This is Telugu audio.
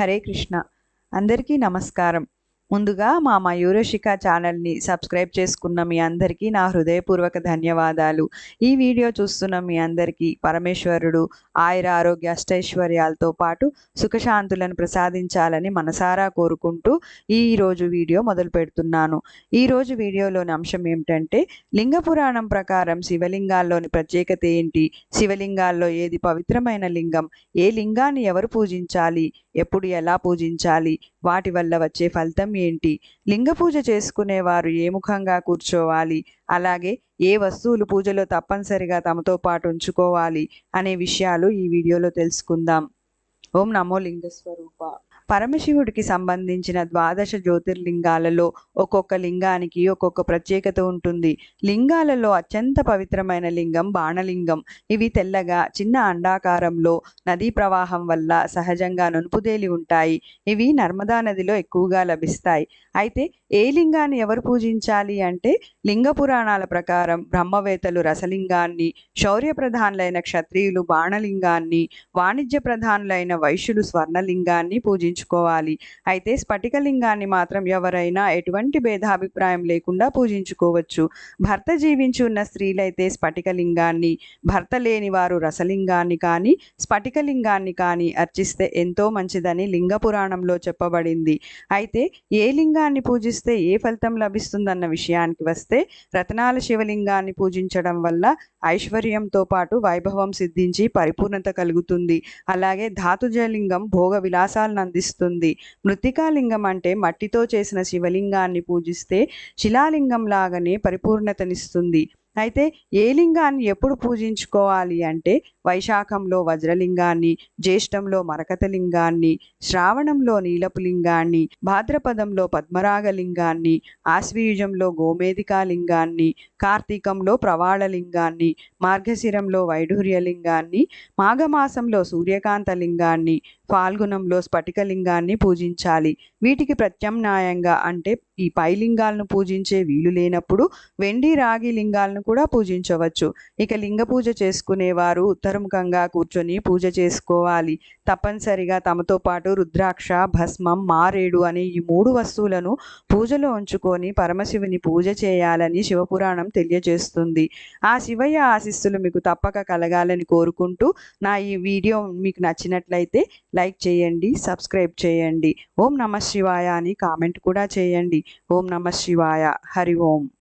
హరే కృష్ణ. అందరికీ నమస్కారం. ముందుగా మా మయూరశిఖ ఛానల్ని సబ్స్క్రైబ్ చేసుకున్న మీ అందరికీ నా హృదయపూర్వక ధన్యవాదాలు. ఈ వీడియో చూస్తున్న మీ అందరికీ పరమేశ్వరుడు ఆయుర ఆరోగ్య అష్టైశ్వర్యాలతో పాటు సుఖశాంతులను ప్రసాదించాలని మనసారా కోరుకుంటూ ఈరోజు వీడియో మొదలు పెడుతున్నాను. ఈరోజు వీడియోలోని అంశం ఏమిటంటే లింగ పురాణం ప్రకారం శివలింగాల్లోని ప్రత్యేకత ఏంటి? శివలింగాల్లో ఏది పవిత్రమైన లింగం? ఏ లింగాన్ని ఎవరు పూజించాలి? ఎప్పుడు ఎలా పూజించాలి? వాటి వల్ల వచ్చే ఫలితం ఏంటి? లింగ పూజ చేసుకునేవారు ఏ ముఖంగా కూర్చోవాలి? అలాగే ఏ వస్తువులు పూజలో తప్పనిసరిగా తమతో పాటు ఉంచుకోవాలి? అనే విషయాలు ఈ వీడియోలో తెలుసుకుందాం. ఓం నమో లింగ స్వరూప పరమశివుడికి సంబంధించిన ద్వాదశ జ్యోతిర్లింగాలలో ఒక్కొక్క లింగానికి ఒక్కొక్క ప్రత్యేకత ఉంటుంది. లింగాలలో అత్యంత పవిత్రమైన లింగం బాణలింగం. ఇవి తెల్లగా చిన్న అండాకారంలో నదీ ప్రవాహం వల్ల సహజంగా నునుపుదేలి ఉంటాయి. ఇవి నర్మదా నదిలో ఎక్కువగా లభిస్తాయి. అయితే ఏ లింగాన్ని ఎవరు పూజించాలి అంటే లింగ పురాణాల ప్రకారం బ్రహ్మవేత్తలు రసలింగాన్ని శౌర్య ప్రధానులైన క్షత్రియులు బాణలింగాన్ని వాణిజ్య ప్రధానులైన వైశ్యులు స్వర్ణలింగాన్ని పూజించుకోవాలి అయితే స్ఫటికలింగాన్ని మాత్రం ఎవరైనా ఎటువంటి భేదాభిప్రాయం లేకుండా పూజించుకోవచ్చు. భర్త జీవించి ఉన్న స్త్రీలైతే స్ఫటికలింగాన్ని భర్త లేని వారు రసలింగాన్ని కానీ స్ఫటికలింగాన్ని కానీ అర్చిస్తే ఎంతో మంచిదని లింగ పురాణంలో చెప్పబడింది. అయితే ఏ లింగాన్ని పూజిస్తే ఏ ఫలితం లభిస్తుందన్న విషయానికి వస్తే రతనాల శివలింగాన్ని పూజించడం వల్ల ఐశ్వర్యంతో పాటు వైభవం సిద్ధించి పరిపూర్ణత కలుగుతుంది. అలాగే ధాతుజలింగం భోగ విలాసాలను అందిస్తుంది. మృతికాలింగం అంటే మట్టితో చేసిన శివలింగాన్ని పూజిస్తే శిలాలింగం లాగానే పరిపూర్ణతనిస్తుంది. అయితే ఏ లింగాన్ని ఎప్పుడు పూజించుకోవాలి అంటే వైశాఖంలో వజ్రలింగాన్ని జ్యేష్టంలో మరకత లింగాన్ని శ్రావణంలో నీలపు లింగాన్ని భాద్రపదంలో పద్మరాగ లింగాన్ని ఆశ్వయుజంలో గోమేదికా లింగాన్ని కార్తీకంలో ప్రవాళ లింగాన్ని మార్గశిరంలో వైఢూర్య లింగాన్ని మాఘమాసంలో సూర్యకాంత లింగాన్ని ఫాల్గుణంలో స్ఫటికలింగాన్ని పూజించాలి. వీటికి ప్రత్యామ్నాయంగా అంటే ఈ పై లింగాలను పూజించే వీలు లేనప్పుడు వెండి రాగి లింగాలను కూడా పూజించవచ్చు. ఇక లింగ పూజ చేసుకునేవారు ఉత్తరముఖంగా కూర్చొని పూజ చేసుకోవాలి. తప్పనిసరిగా తమతో పాటు రుద్రాక్ష భస్మం మారేడు అనే ఈ మూడు వస్తువులను పూజలో ఉంచుకొని పరమశివుని పూజ చేయాలని శివపురాణం తెలియజేస్తుంది. ఆ శివయ్య ఆశిస్సులు మీకు తప్పక కలగాలని కోరుకుంటూ నా ఈ వీడియో మీకు నచ్చినట్లయితే లైక్ చేయండి సబ్స్క్రైబ్ చేయండి. ఓం నమ శివాయ అని కామెంట్ కూడా చేయండి. ఓం నమ శివాయ. హరి ఓం.